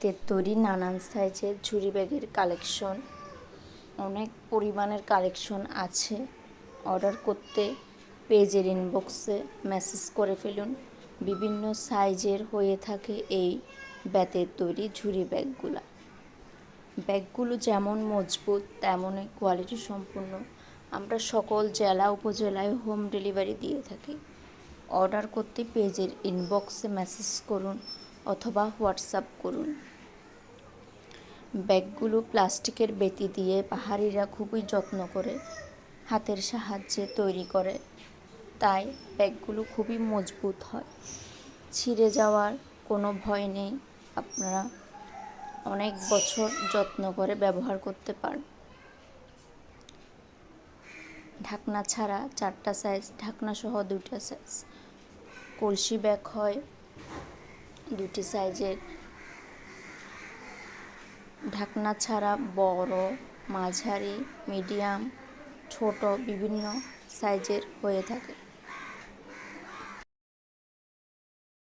হাতের তৈরি নানান সাইজের ঝুড়ি ব্যাগের কালেকশন। অনেক পরিমাণের কালেকশন আছে। অর্ডার করতে পেজের ইনবক্সে মেসেজ করে ফেলুন। বিভিন্ন সাইজের হয়ে থাকে এই ব্যাতের তৈরি ঝুড়ি ব্যাগগুলা। ব্যাগগুলো যেমন মজবুত, তেমনই কোয়ালিটি সম্পূর্ণ। আমরা সকল জেলা, উপজেলায় হোম ডেলিভারি দিয়ে থাকি। অর্ডার করতে পেজের ইনবক্সে মেসেজ করুন। অথবা হোয়াটসঅ্যাপ করুন। ব্যাগগুলো প্লাস্টিকের বেতি দিয়ে পাহাড়িরা খুবই যত্ন করে, হাতের সাহায্যে তৈরি করে। তাই ব্যাগগুলো খুবই মজবুত হয়। ছিঁড়ে যাওয়ার কোনো ভয় নেই। আপনারা অনেক বছর যত্ন করে ব্যবহার করতে পারেন ঢাকনা ছাড়া চারটা সাইজ ঢাকনা সহ দুইটা সাইজ কলসি ব্যাগ হয় দুটি সাইজের। ঢাকনা ছাড়া বড় মাঝারি মিডিয়াম ছোট বিভিন্ন সাইজের হয়ে থাকে।